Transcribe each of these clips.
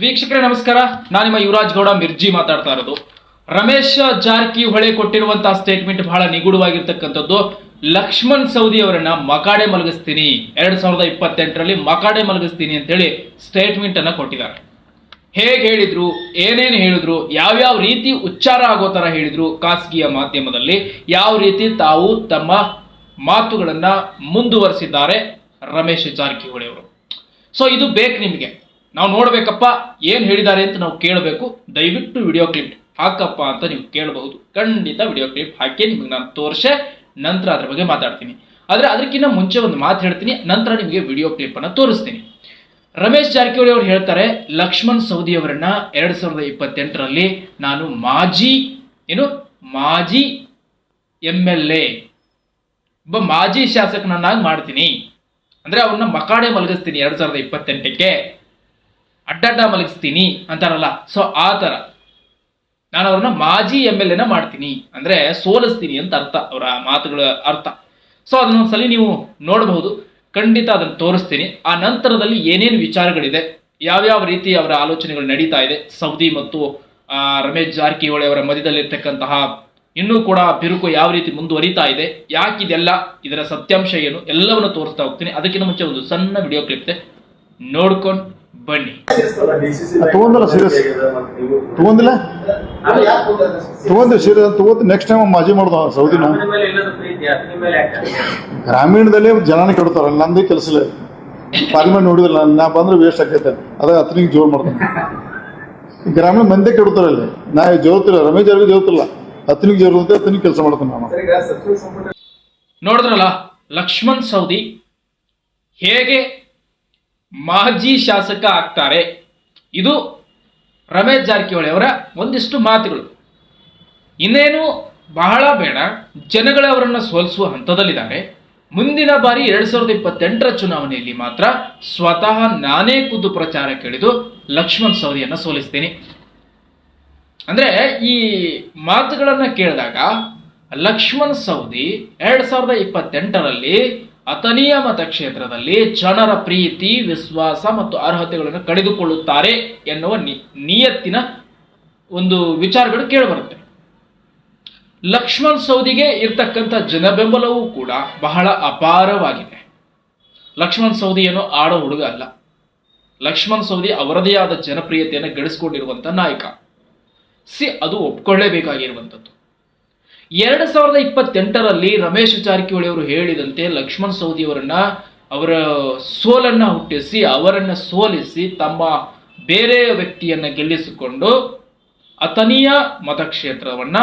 ವೀಕ್ಷಕರೇ, ನಮಸ್ಕಾರ. ನಾನು ನಿಮ್ಮ ಯುವರಾಜ್ ಗೌಡ, ಮಿರ್ಜಿ ಮಾತಾಡ್ತಾ ಇರೋದು. ರಮೇಶ್ ಜಾರಕಿಹೊಳಿ ಕೊಟ್ಟಿರುವಂತಹ ಸ್ಟೇಟ್ಮೆಂಟ್ ಬಹಳ ನಿಗೂಢವಾಗಿರ್ತಕ್ಕಂಥದ್ದು. ಲಕ್ಷ್ಮಣ್ ಸೌದಿ ಅವರನ್ನ ಮಕಾಡೆ ಮಲಗಿಸ್ತೀನಿ. ಎರಡ್ ಸಾವಿರದ ಇಪ್ಪತ್ತೆಂಟರಲ್ಲಿ ಮಕಾಡೆ ಮಲಗಿಸ್ತೀನಿ ಅಂತೇಳಿ ಸ್ಟೇಟ್ಮೆಂಟ್ ಅನ್ನ ಕೊಟ್ಟಿದ್ದಾರೆ. ಹೇಗೆ ಹೇಳಿದ್ರು, ಏನೇನು ಹೇಳಿದ್ರು, ಯಾವ್ಯಾವ ರೀತಿ ಉಚ್ಚಾರ ಆಗೋ ತರ ಹೇಳಿದ್ರು ಖಾಸಗಿಯ ಮಾಧ್ಯಮದಲ್ಲಿ, ಯಾವ ರೀತಿ ತಾವು ತಮ್ಮ ಮಾತುಗಳನ್ನ ಮುಂದುವರಿಸಿದ್ದಾರೆ ರಮೇಶ್ ಜಾರಕಿಹೊಳಿ ಅವರು. ಸೊ ಇದು ಬೇಕು ನಿಮಗೆ. ನಾವು ನೋಡ್ಬೇಕಪ್ಪ, ಏನ್ ಹೇಳಿದ್ದಾರೆ ಅಂತ ನಾವು ಕೇಳಬೇಕು. ದಯವಿಟ್ಟು ವಿಡಿಯೋ ಕ್ಲಿಪ್ ಹಾಕಪ್ಪ ಅಂತ ನೀವು ಕೇಳಬಹುದು. ಖಂಡಿತ ವಿಡಿಯೋ ಕ್ಲಿಪ್ ಹಾಕಿ ನಿಮಗೆ ನಾನು ತೋರಿಸೆ, ನಂತರ ಅದ್ರ ಬಗ್ಗೆ ಮಾತಾಡ್ತೀನಿ. ಆದ್ರೆ ಅದಕ್ಕಿಂತ ಮುಂಚೆ ಒಂದು ಮಾತು ಹೇಳ್ತೀನಿ, ನಂತರ ನಿಮಗೆ ವಿಡಿಯೋ ಕ್ಲಿಪ್ ಅನ್ನ ತೋರಿಸ್ತೀನಿ. ರಮೇಶ್ ಜಾರಕಿಹೊಳಿ ಅವರು ಹೇಳ್ತಾರೆ, ಲಕ್ಷ್ಮಣ್ ಸೌದಿ ಅವರನ್ನ ಎರಡ್ ಸಾವಿರದ ಇಪ್ಪತ್ತೆಂಟರಲ್ಲಿ ನಾನು ಮಾಜಿ, ಏನು? ಮಾಜಿ ಎಂ ಎಲ್ ಎ. ಒಬ್ಬ ಮಾಜಿ ಶಾಸಕನನ್ನಾಗಿ ಮಾಡ್ತೀನಿ. ಅಂದ್ರೆ ಅವ್ರನ್ನ ಮಕಾಡೆ ಮಲಗಿಸ್ತೀನಿ ಎರಡ್ ಸಾವಿರದ ಇಪ್ಪತ್ತೆಂಟಕ್ಕೆ. ಅಡ್ಡಡ್ಡ ಮಲಗಿಸ್ತೀನಿ ಅಂತಾರಲ್ಲ. ಸೊ ಆ ಥರ. ನಾನು ಅವ್ರನ್ನ ಮಾಜಿ ಎಂ ಎಲ್ ಎನ ಮಾಡ್ತೀನಿ. ಅಂದರೆ ಸೋಲಿಸ್ತೀನಿ ಅಂತ ಅರ್ಥ, ಅವರ ಮಾತುಗಳ ಅರ್ಥ. ಸೊ ಅದನ್ನೊಂದ್ಸಲಿ ನೀವು ನೋಡಬಹುದು. ಖಂಡಿತ ಅದನ್ನು ತೋರಿಸ್ತೀನಿ. ಆ ನಂತರದಲ್ಲಿ ಏನೇನು ವಿಚಾರಗಳಿದೆ, ಯಾವ್ಯಾವ ರೀತಿ ಅವರ ಆಲೋಚನೆಗಳು ನಡೀತಾ ಇದೆ, ಸೌದಿ ಮತ್ತು ರಮೇಶ್ ಜಾರಕಿಹೊಳಿ ಅವರ ಮಧ್ಯದಲ್ಲಿರ್ತಕ್ಕಂತಹ ಇನ್ನೂ ಕೂಡ ಬಿರುಕು ಯಾವ ರೀತಿ ಮುಂದುವರಿತಾ ಇದೆ ಯಾಕಿದೆಲ್ಲ ಇದರ ಸತ್ಯಾಂಶ ಏನು, ಎಲ್ಲವನ್ನು ತೋರಿಸ್ತಾ ಹೋಗ್ತೀನಿ. ಅದಕ್ಕಿಂತ ಮುಂಚೆ ಒಂದು ಸಣ್ಣ ವಿಡಿಯೋ ಕ್ಲಿಪ್ ಇದೆ. ನೋಡ್ಕೊಂಡು ಬನ್ನಿ. ತಗೊಂದಿಲ್ಲ ಸೀರಿಯಸ್ ತಗೊಂದಿಲ್ಲ ತಗೊಂದಿಲ್ಲ ಸೀರಿಯಸ್ ತಗೋತಿ ನೆಕ್ಸ್ಟ್ ಟೈಮ್ ಮಾಜಿ ಮಾಡ್ದ ಸೌದಿನ ಗ್ರಾಮೀಣದಲ್ಲಿ ಜನನ ಕೆಡ್ತಾರ ನಂದೇ ಕೆಲಸ ಇಲ್ಲ. ಪಾರ್ಲಿಮೆಂಟ್ ನೋಡಿದಿಲ್ಲ ನಾ ಬಂದ್ರೆ ವೇಸ್ಟ್ ಆಕೈತೆ ಅದ ಹತ್ತನಿಗೆ ಜೋರ್ ಮಾಡ್ತಾನೆ. ಗ್ರಾಮೀಣ ಮಂದಿ ಕೆಡ್ತಾರ ಅಲ್ಲಿ. ನಾ ಜೋರ್ತಿಲ್ಲ ರಮೇಶ್ ಅವ್ರಿಗೆ ಜೋರ್ತಿಲ್ಲ ಹತ್ತನಿಗೆ ಜೋರ್ ಹತ್ತನಿಗೆ ಕೆಲಸ ಮಾಡ್ತಾನೆ ನಾನು. ನೋಡಿದ್ರಲ್ಲ ಲಕ್ಷ್ಮಣ್ ಸೌದಿ ಹೇಗೆ ಮಾಜಿ ಶಾಸಕ ಆಗ್ತಾರೆ. ಇದು ರಮೇಶ್ ಜಾರಕಿಹೊಳಿ ಅವರ ಒಂದಿಷ್ಟು ಮಾತುಗಳು. ಇನ್ನೇನು, ಬಹಳ ಬೇಡ. ಜನಗಳೇ ಅವರನ್ನು ಸೋಲಿಸುವ ಹಂತದಲ್ಲಿದ್ದಾರೆ. ಮುಂದಿನ ಬಾರಿ ಎರಡ್ ಸಾವಿರದ ಇಪ್ಪತ್ತೆಂಟರ ಚುನಾವಣೆಯಲ್ಲಿ ಮಾತ್ರ ಸ್ವತಃ ನಾನೇ ಖುದ್ದು ಪ್ರಚಾರ ಕೇಳಿದು ಲಕ್ಷ್ಮಣ್ ಸೌದಿಯನ್ನ ಸೋಲಿಸ್ತೀನಿ. ಅಂದ್ರೆ ಈ ಮಾತುಗಳನ್ನ ಕೇಳಿದಾಗ ಲಕ್ಷ್ಮಣ್ ಸೌದಿ ಎರಡ್ ಸಾವಿರದ ಇಪ್ಪತ್ತೆಂಟರಲ್ಲಿ ಅಥನೀಯ ಮತಕ್ಷೇತ್ರದಲ್ಲಿ ಜನರ ಪ್ರೀತಿ, ವಿಶ್ವಾಸ ಮತ್ತು ಅರ್ಹತೆಗಳನ್ನು ಕಳೆದುಕೊಳ್ಳುತ್ತಾರೆ ಎನ್ನುವ ನಿಯತ್ತಿನ ಒಂದು ವಿಚಾರಗಳು ಕೇಳಿಬರುತ್ತೆ. ಲಕ್ಷ್ಮಣ್ ಸೌದಿಗೆ ಇರ್ತಕ್ಕಂಥ ಜನಬೆಂಬಲವೂ ಕೂಡ ಬಹಳ ಅಪಾರವಾಗಿದೆ. ಲಕ್ಷ್ಮಣ್ ಸೌದಿ ಏನೋ ಆಡೋ ಹುಡುಗ ಅಲ್ಲ. ಲಕ್ಷ್ಮಣ್ ಸೌದಿ ಅವರದೇ ಆದ ಜನಪ್ರಿಯತೆಯನ್ನು ಗಳಿಸಿಕೊಂಡಿರುವಂತ ನಾಯಕ. ಸಿ, ಅದು ಒಪ್ಕೊಳ್ಳೇಬೇಕಾಗಿರುವಂಥದ್ದು. ಎರಡು ಸಾವಿರದ ಇಪ್ಪತ್ತೆಂಟರಲ್ಲಿ ರಮೇಶ್ ಜಾರಕಿಹೊಳಿ ಅವರು ಹೇಳಿದಂತೆ ಲಕ್ಷ್ಮಣ್ ಸವದಿ ಅವರನ್ನ ಅವರ ಸೋಲನ್ನ ಹುಟ್ಟಿಸಿ, ಅವರನ್ನ ಸೋಲಿಸಿ, ತಮ್ಮ ಬೇರೆ ವ್ಯಕ್ತಿಯನ್ನ ಗೆಲ್ಲಿಸಿಕೊಂಡು ಅಥನೀಯ ಮತಕ್ಷೇತ್ರವನ್ನ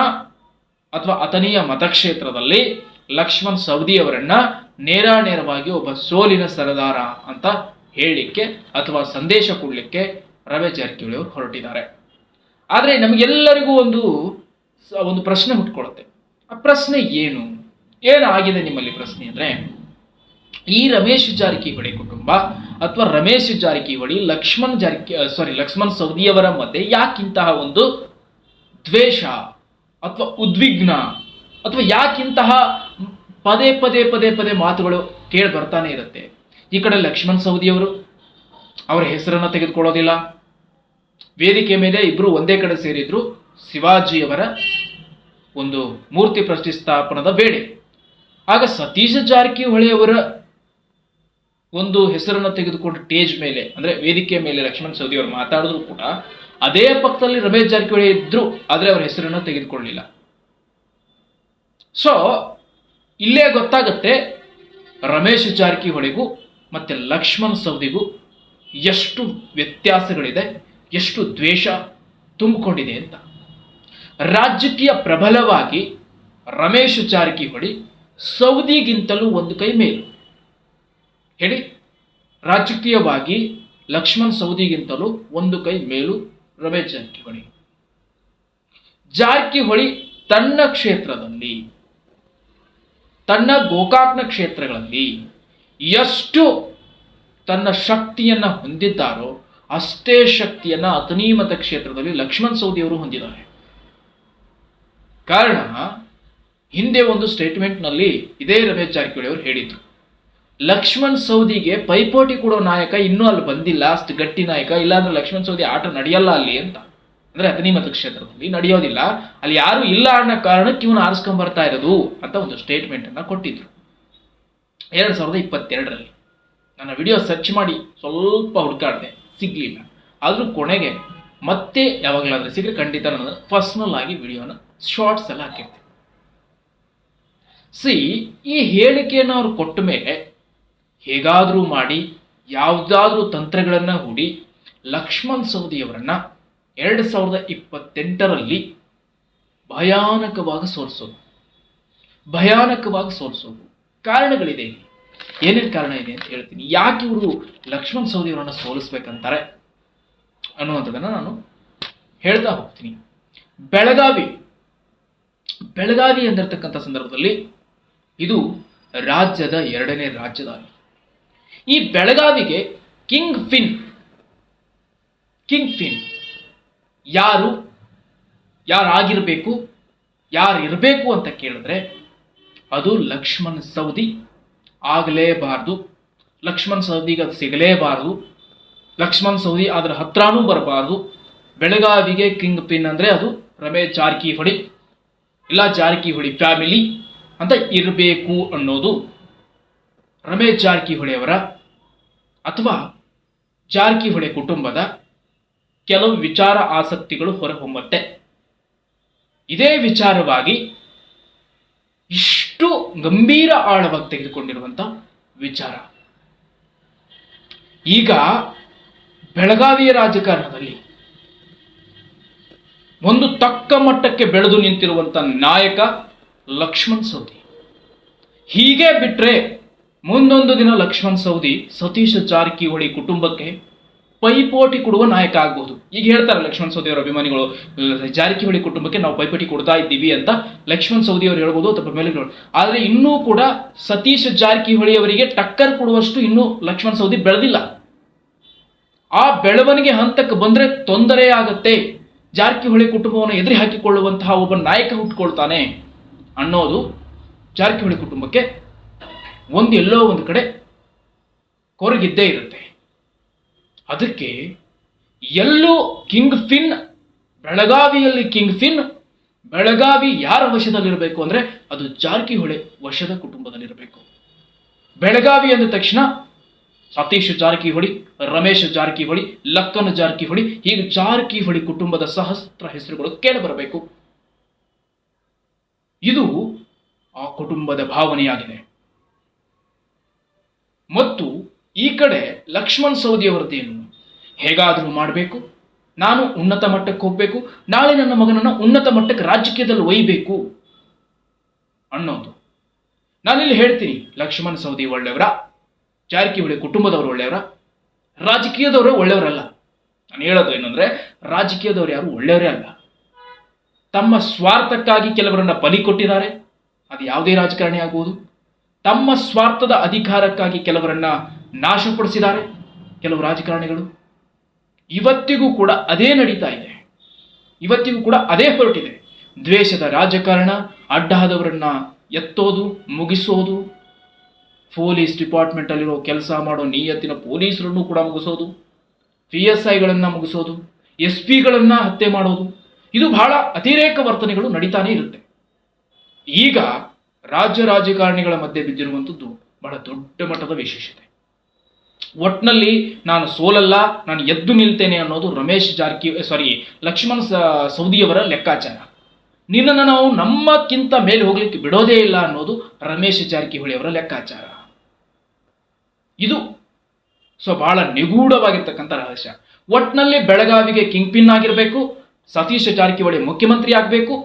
ಅಥವಾ ಅಥನೀಯ ಮತಕ್ಷೇತ್ರದಲ್ಲಿ ಲಕ್ಷ್ಮಣ್ ಸವದಿ ಅವರನ್ನ ನೇರಾನೇರವಾಗಿ ಒಬ್ಬ ಸೋಲಿನ ಸರದಾರ ಅಂತ ಹೇಳಲಿಕ್ಕೆ ಅಥವಾ ಸಂದೇಶ ಕೊಡಲಿಕ್ಕೆ ರಮೇಶ್ ಜಾರಕಿಹೊಳಿ ಅವರು ಹೊರಟಿದ್ದಾರೆ. ಆದರೆ ನಮಗೆಲ್ಲರಿಗೂ ಒಂದು ಒಂದು ಪ್ರಶ್ನೆ ಹುಟ್ಕೊಳ್ಳುತ್ತೆ ಆ ಪ್ರಶ್ನೆ ಏನು? ಏನಾಗಿದೆ ನಿಮ್ಮಲ್ಲಿ ಪ್ರಶ್ನೆ ಅಂದರೆ, ಈ ರಮೇಶ್ ಜಾರಕಿಹೊಳಿ ಕುಟುಂಬ ಅಥವಾ ರಮೇಶ್ ಜಾರಕಿಹೊಳಿ ಲಕ್ಷ್ಮಣ್ ಜಾರಕಿ ಸಾರಿ ಲಕ್ಷ್ಮಣ್ ಸವದಿಯವರ ಮಧ್ಯೆ ಯಾಕಿಂತಹ ಒಂದು ದ್ವೇಷ ಅಥವಾ ಉದ್ವಿಗ್ನ ಅಥವಾ ಯಾಕಿಂತಹ ಪದೇ ಪದೇ ಪದೇ ಪದೇ ಮಾತುಗಳು ಕೇಳಿ ಬರ್ತಾನೆ ಇರುತ್ತೆ. ಈ ಕಡೆ ಲಕ್ಷ್ಮಣ್ ಸವದಿಯವರು ಅವರ ಹೆಸರನ್ನ ತೆಗೆದುಕೊಳ್ಳೋದಿಲ್ಲ. ವೇದಿಕೆ ಮೇಲೆ ಇಬ್ಬರು ಒಂದೇ ಕಡೆ ಸೇರಿದ್ರು ಶಿವಾಜಿಯವರ ಒಂದು ಮೂರ್ತಿ ಪ್ರತಿಷ್ಠಾಪನದ ವೇಳೆ. ಆಗ ಸತೀಶ ಜಾರಕಿಹೊಳಿ ಅವರ ಒಂದು ಹೆಸರನ್ನು ತೆಗೆದುಕೊಂಡು ಸ್ಟೇಜ್ ಮೇಲೆ, ಅಂದ್ರೆ ವೇದಿಕೆ ಮೇಲೆ ಲಕ್ಷ್ಮಣ್ ಸವದಿ ಅವರು ಮಾತಾಡಿದ್ರು ಕೂಡ, ಅದೇ ಪಕ್ಕದಲ್ಲಿ ರಮೇಶ್ ಜಾರಕಿಹೊಳಿ ಇದ್ರು, ಆದರೆ ಅವರ ಹೆಸರನ್ನು ತೆಗೆದುಕೊಳ್ಳಲಿಲ್ಲ ಸೊ ಇಲ್ಲೇ ಗೊತ್ತಾಗುತ್ತೆ, ರಮೇಶ್ ಜಾರಕಿಹೊಳಿಗೂ ಮತ್ತೆ ಲಕ್ಷ್ಮಣ್ ಸವದಿಗೂ ಎಷ್ಟು ವ್ಯತ್ಯಾಸಗಳಿದೆ, ಎಷ್ಟು ದ್ವೇಷ ತುಂಬಿಕೊಂಡಿದೆ ಅಂತ. ರಾಜಕೀಯ ಪ್ರಬಲವಾಗಿ ರಮೇಶ್ ಜಾರಕಿಹೊಳಿ ಸೌದಿಗಿಂತಲೂ ಒಂದು ಕೈ ಮೇಲು. ಹೇಳಿ, ರಾಜಕೀಯವಾಗಿ ಲಕ್ಷ್ಮಣ್ ಸೌದಿಗಿಂತಲೂ ಒಂದು ಕೈ ಮೇಲು ರಮೇಶ್ ಜಾರಕಿಹೊಳಿ. ಜಾರಕಿಹೊಳಿ ತನ್ನ ಕ್ಷೇತ್ರದಲ್ಲಿ, ತನ್ನ ಗೋಕಾಕ್ನ ಕ್ಷೇತ್ರಗಳಲ್ಲಿ ಎಷ್ಟು ತನ್ನ ಶಕ್ತಿಯನ್ನ ಹೊಂದಿದ್ದಾರೋ ಅಷ್ಟೇ ಶಕ್ತಿಯನ್ನ ಅತನೀಮತ ಕ್ಷೇತ್ರದಲ್ಲಿ ಲಕ್ಷ್ಮಣ್ ಸೌದಿಯವರು ಹೊಂದಿದ್ದಾರೆ. ಕಾರಣ, ಹಿಂದೆ ಒಂದು ಸ್ಟೇಟ್ಮೆಂಟ್ನಲ್ಲಿ ಇದೇ ರಮೇಶ್ ಜಾರಕಿಹೊಳಿ ಅವರು ಹೇಳಿದ್ರು. ಲಕ್ಷ್ಮಣ್ ಸೌದಿಗೆ ಪೈಪೋಟಿ ಕೊಡೋ ನಾಯಕ ಇನ್ನೂ ಅಲ್ಲಿ ಬಂದಿಲ್ಲ, ಅಷ್ಟು ಗಟ್ಟಿ ನಾಯಕ, ಇಲ್ಲಾಂದ್ರೆ ಲಕ್ಷ್ಮಣ್ ಸೌದಿ ಆಟ ನಡೆಯಲ್ಲ ಅಲ್ಲಿ ಅಂತ. ಅಂದ್ರೆ ಹದಿನೈದು ಕ್ಷೇತ್ರದಲ್ಲಿ ನಡೆಯೋದಿಲ್ಲ. ಅಲ್ಲಿ ಯಾರು ಇಲ್ಲ ಅನ್ನೋ ಕಾರಣಕ್ಕೆ ಇವನು ಆರಿಸ್ಕೊಂಡ್ ಬರ್ತಾ ಇರೋದು ಅಂತ ಒಂದು ಸ್ಟೇಟ್ಮೆಂಟ್ ಅನ್ನ ಕೊಟ್ಟಿದ್ರು. ಎರಡ್ ಸಾವಿರದ ಇಪ್ಪತ್ತೆರಡರಲ್ಲಿ. ನನ್ನ ವಿಡಿಯೋ ಸರ್ಚ್ ಮಾಡಿ ಸ್ವಲ್ಪ ಹುಡುಕಾಡಿದೆ, ಸಿಗ್ಲಿಲ್ಲ. ಆದ್ರೂ ಕೊನೆಗೆ ಮತ್ತೆ ಯಾವಾಗಲಾದ್ರೂ ಸಿಗ್ರೆ ಖಂಡಿತ ನನ್ನ ಪರ್ಸ್ನಲ್ ಆಗಿ ವಿಡಿಯೋನ ಶಾರ್ಟ್ಸ್ ಎಲ್ಲ ಹಾಕಿರ್ತೀವಿ. ಸಿ ಈ ಹೇಳಿಕೆಯನ್ನು ಅವ್ರು ಕೊಟ್ಟ ಮೇಲೆ ಹೇಗಾದರೂ ಮಾಡಿ, ಯಾವುದಾದ್ರೂ ತಂತ್ರಗಳನ್ನು ಹೂಡಿ, ಲಕ್ಷ್ಮಣ್ ಸೌದಿಯವರನ್ನು ಎರಡು ಸಾವಿರದ ಇಪ್ಪತ್ತೆಂಟರಲ್ಲಿ ಭಯಾನಕವಾಗಿ ಸೋಲಿಸೋದು. ಭಯಾನಕವಾಗಿ ಸೋಲಿಸೋದು. ಕಾರಣಗಳಿದೆ ಇಲ್ಲಿ. ಏನೇನು ಕಾರಣ ಇದೆ ಅಂತ ಹೇಳ್ತೀನಿ. ಯಾಕೆ ಇವರು ಲಕ್ಷ್ಮಣ್ ಸೌದಿಯವರನ್ನು ಸೋಲಿಸ್ಬೇಕಂತಾರೆ ಅನ್ನುವಂಥದ್ದನ್ನು ನಾನು ಹೇಳ್ತಾ ಹೋಗ್ತೀನಿ. ಬೆಳಗಾವಿ ಬೆಳಗಾವಿ ಎಂದಿರ್ತಕ್ಕಂಥ ಸಂದರ್ಭದಲ್ಲಿ ಇದು ರಾಜ್ಯದ ಎರಡನೇ ರಾಜಧಾನಿ. ಈ ಬೆಳಗಾವಿಗೆ ಕಿಂಗ್ ಫಿನ್ ಕಿಂಗ್ ಫಿನ್ ಯಾರು, ಯಾರಾಗಿರಬೇಕು ಯಾರು ಇರಬೇಕು ಅಂತ ಕೇಳಿದ್ರೆ ಅದು ಲಕ್ಷ್ಮಣ್ ಸೌದಿ ಆಗಲೇಬಾರ್ದು. ಲಕ್ಷ್ಮಣ್ ಸೌದಿಗೆ ಅದು ಸಿಗಲೇಬಾರದು. ಲಕ್ಷ್ಮಣ್ ಸೌದಿ ಅದರ ಹತ್ರನೂ ಬರಬಾರ್ದು. ಬೆಳಗಾವಿಗೆ ಕಿಂಗ್ ಪಿನ್ ಅಂದರೆ ಅದು ರಮೇಶ್ ಜಾರಕಿಹೊಳಿ. ಇಲ್ಲ ಜಾರಕಿಹೊಳಿ ಫ್ಯಾಮಿಲಿ ಅಂತ ಇರಬೇಕು ಅನ್ನೋದು ರಮೇಶ್ ಜಾರಕಿಹೊಳಿ ಅವರ ಅಥವಾ ಜಾರಕಿಹೊಳಿ ಕುಟುಂಬದ ಕೆಲವು ವಿಚಾರ ಆಸಕ್ತಿಗಳು ಹೊರಹೊಮ್ಮತ್ತೆ. ಇದೇ ವಿಚಾರವಾಗಿ ಇಷ್ಟು ಗಂಭೀರ ಆಳವಾಗಿ ತೆಗೆದುಕೊಂಡಿರುವಂಥ ವಿಚಾರ. ಈಗ ಬೆಳಗಾವಿಯ ರಾಜಕಾರಣದಲ್ಲಿ ಒಂದು ತಕ್ಕ ಮಟ್ಟಕ್ಕೆ ಬೆಳೆದು ನಿಂತಿರುವಂತ ನಾಯಕ ಲಕ್ಷ್ಮಣ್ ಸೌದಿ ಹೀಗೆ ಬಿಟ್ರೆ ಮುಂದೊಂದು ದಿನ ಲಕ್ಷ್ಮಣ್ ಸೌದಿ ಸತೀಶ್ ಜಾರಕಿಹೊಳಿ ಕುಟುಂಬಕ್ಕೆ ಪೈಪೋಟಿ ಕೊಡುವ ನಾಯಕ ಆಗ್ಬಹುದು ಈಗ ಹೇಳ್ತಾರೆ ಲಕ್ಷ್ಮಣ್ ಸೌದಿಯವರ ಅವರ ಅಭಿಮಾನಿಗಳು, ಜಾರಕಿಹೊಳಿ ಕುಟುಂಬಕ್ಕೆ ನಾವು ಪೈಪೋಟಿ ಕೊಡ್ತಾ ಇದ್ದೀವಿ ಅಂತ ಲಕ್ಷ್ಮಣ್ ಸೌದಿ ಅವರು ಹೇಳ್ಬೋದು, ಅಥವಾ ಮೇಲೆ ಆದರೆ ಇನ್ನೂ ಕೂಡ ಸತೀಶ್ ಜಾರಕಿಹೊಳಿ ಅವರಿಗೆ ಟಕ್ಕರ್ ಕೊಡುವಷ್ಟು ಇನ್ನೂ ಲಕ್ಷ್ಮಣ್ ಸೌದಿ ಬೆಳೆದಿಲ್ಲ. ಆ ಬೆಳವಣಿಗೆ ಹಂತಕ್ಕೆ ಬಂದ್ರೆ ತೊಂದರೆ ಆಗತ್ತೆ. ಜಾರಕಿಹೊಳಿ ಕುಟುಂಬವನ್ನು ಎದುರಿ ಹಾಕಿಕೊಳ್ಳುವಂತಹ ಒಬ್ಬ ನಾಯಕ ಹುಟ್ಟುಕೊಳ್ತಾನೆ ಅನ್ನೋದು ಜಾರಕಿಹೊಳಿ ಕುಟುಂಬಕ್ಕೆ ಒಂದು ಎಲ್ಲೋ ಒಂದು ಕಡೆ ಕೊರಗಿದ್ದೇ ಇರುತ್ತೆ. ಅದಕ್ಕೆ ಎಲ್ಲೂ ಕಿಂಗ್ ಫಿನ್, ಬೆಳಗಾವಿಯಲ್ಲಿ ಕಿಂಗ್ ಫಿನ್, ಬೆಳಗಾವಿ ಯಾರ ವಶದಲ್ಲಿರಬೇಕು ಅಂದರೆ ಅದು ಜಾರಕಿಹೊಳಿ ವಶದ ಕುಟುಂಬದಲ್ಲಿರಬೇಕು. ಬೆಳಗಾವಿ ಅಂದ ತಕ್ಷಣ ಸತೀಶ್ ಜಾರಕಿಹೊಳಿ, ರಮೇಶ್ ಜಾರಕಿಹೊಳಿ ಲಕ್ಕನ್ ಜಾರಕಿಹೊಳಿ, ಹೀಗೆ ಜಾರಕಿಹೊಳಿ ಕುಟುಂಬದ ಸಹಸ್ರ ಹೆಸರುಗಳು ಕೇಳಿಬರಬೇಕು. ಇದು ಆ ಕುಟುಂಬದ ಭಾವನೆಯಾಗಿದೆ. ಮತ್ತು ಈ ಕಡೆ ಲಕ್ಷ್ಮಣ್ ಸೌದಿಯವರದ್ದೇನು ಹೇಗಾದರೂ ಮಾಡಬೇಕು. ನಾನು ಉನ್ನತ ಮಟ್ಟಕ್ಕೆ ಹೋಗಬೇಕು. ನಾಳೆ ನನ್ನ ಮಗನನ್ನ ಉನ್ನತ ಮಟ್ಟಕ್ಕೆ ರಾಜಕೀಯದಲ್ಲಿ ಒಯ್ಯಬೇಕು ಅನ್ನೋದು. ನಾನಿಲ್ಲಿ ಹೇಳ್ತೀನಿ, ಲಕ್ಷ್ಮಣ್ ಸೌದಿ ಒಳ್ಳೆಯವರ. ಜಾರಕಿಹೊಳಿ ಕುಟುಂಬದವರು ಒಳ್ಳೆಯವರ? ರಾಜಕೀಯದವರು ಒಳ್ಳೆಯವರಲ್ಲ. ನಾನು ಹೇಳೋದು ಏನಂದ್ರೆ, ರಾಜಕೀಯದವರು ಯಾರು ಒಳ್ಳೆಯವರೇ ಅಲ್ಲ. ತಮ್ಮ ಸ್ವಾರ್ಥಕ್ಕಾಗಿ ಕೆಲವರನ್ನ ಬಲಿ ಕೊಟ್ಟಿದ್ದಾರೆ. ಅದು ಯಾವುದೇ ರಾಜಕಾರಣಿ ಆಗುವುದು. ತಮ್ಮ ಸ್ವಾರ್ಥದ ಅಧಿಕಾರಕ್ಕಾಗಿ ಕೆಲವರನ್ನ ನಾಶಪಡಿಸಿದ್ದಾರೆ ಕೆಲವು ರಾಜಕಾರಣಿಗಳು. ಇವತ್ತಿಗೂ ಕೂಡ ಅದೇ ನಡೀತಾ ಇದೆ. ಇವತ್ತಿಗೂ ಕೂಡ ಅದೇ ಹೊರಟಿದೆ. ದ್ವೇಷದ ರಾಜಕಾರಣ, ಅಡ್ಡಾದವರನ್ನ ಎತ್ತೋದು, ಮುಗಿಸೋದು ಪೊಲೀಸ್ ಡಿಪಾರ್ಟ್ಮೆಂಟಲ್ಲಿರೋ ಕೆಲಸ ಮಾಡೋ ನಿಯತ್ತಿನ ಪೊಲೀಸರನ್ನು ಕೂಡ ಮುಗಿಸೋದು ಪಿ ಎಸ್ ಐಗಳನ್ನು ಮುಗಿಸೋದು ಎಸ್ ಪಿಗಳನ್ನು ಹತ್ಯೆ ಮಾಡೋದು, ಇದು ಬಹಳ ಅತಿರೇಕ ವರ್ತನೆಗಳು ನಡೀತಾನೆ ಇರುತ್ತೆ. ಈಗ ರಾಜ್ಯ ರಾಜಕಾರಣಿಗಳ ಮಧ್ಯೆ ಬಿದ್ದಿರುವಂಥದ್ದು ಬಹಳ ದೊಡ್ಡ ಮಟ್ಟದ ವಿಶೇಷತೆ. ಒಟ್ನಲ್ಲಿ ನಾನು ಸೋಲಲ್ಲ, ನಾನು ಎದ್ದು ನಿಲ್ತೇನೆ ಅನ್ನೋದು ರಮೇಶ್ ಜಾರಕಿ ಸಾರಿ ಲಕ್ಷ್ಮಣ್ ಸೌದಿಯವರ ಲೆಕ್ಕಾಚಾರ. ನಿನ್ನನ್ನು ನಾವು ನಮ್ಮಕ್ಕಿಂತ ಮೇಲೆ ಹೋಗ್ಲಿಕ್ಕೆ ಬಿಡೋದೇ ಇಲ್ಲ ಅನ್ನೋದು ರಮೇಶ್ ಜಾರಕಿಹೊಳಿ ಅವರ ಲೆಕ್ಕಾಚಾರ. ಇದು ಸೊ ಬಹಳ ನಿಗೂಢವಾಗಿರ್ತಕ್ಕಂಥ ರಹಸ್ಯ. ಒಟ್ನಲ್ಲಿ ಬೆಳಗಾವಿಗೆ ಕಿಂಗ್ ಪಿನ್ ಆಗಿರಬೇಕು, ಸತೀಶ್ ಜಾರಕಿಹೊಳಿ ಮುಖ್ಯಮಂತ್ರಿ ಆಗಬೇಕು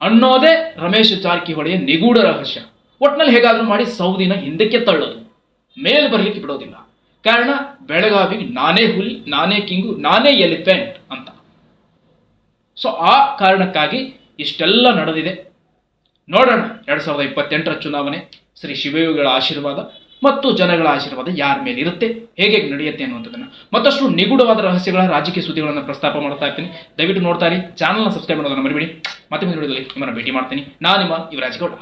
ಅನ್ನೋದೇ ರಮೇಶ್ ಜಾರಕಿಹೊಳಿಯ ನಿಗೂಢ ರಹಸ್ಯ. ಒಟ್ನಲ್ಲಿ ಹೇಗಾದರೂ ಮಾಡಿ ಸೌದಿನ ಹಿಂದಕ್ಕೆ ತಳ್ಳೋದು. ಮೇಲೆ ಬರಲಿಕ್ಕೆ ಬಿಡೋದಿಲ್ಲ. ಕಾರಣ ಬೆಳಗಾವಿಗೆ ನಾನೇ ಹುಲಿ, ನಾನೇ ಕಿಂಗು, ನಾನೇ ಎಲಿಫೆಂಟ್ ಅಂತ. ಸೊ ಆ ಕಾರಣಕ್ಕಾಗಿ ಇಷ್ಟೆಲ್ಲ ನಡೆದಿದೆ. ನೋಡೋಣ, ಎರಡ್ ಸಾವಿರದ ಇಪ್ಪತ್ತೆಂಟರ ಚುನಾವಣೆ. ಶ್ರೀ ಶಿವಯೋಗಿಗಳ ಆಶೀರ್ವಾದ. ಮತ್ತು ಜನಗಳ ಆಶೀರ್ವಾದ ಯಾರ ಮೇಲೆ ಇರುತ್ತೆ, ಹೇಗೆ ನಡೆಯುತ್ತೆ ಅನ್ನುವಂಥದ್ದನ್ನು ಮತ್ತಷ್ಟು ನಿಗೂಢವಾದ ರಹಸ್ಯಗಳ ರಾಜಕೀಯ ಸುದ್ದಿಗಳನ್ನು ಪ್ರಸ್ತಾಪ ಮಾಡ್ತಾ ಇರ್ತೀನಿ. ದಯವಿಟ್ಟು ನೋಡ್ತಾ ಇರಿ. ಚಾನಲ್ನ ಸಬ್ಸ್ಕ್ರೈಬ್ ಮಾಡೋದನ್ನು ಮರಿಬೇಡಿ. ಮತ್ತೆ ಮುಂದಿನ ವಿಡಿಯೋದಲ್ಲಿ ನಿಮ್ಮನ್ನು ಭೇಟಿ ಮಾಡ್ತೀನಿ. ನಾನು ನಿಮ್ಮ ಯುವರಾಜ್ ಗೌಡ.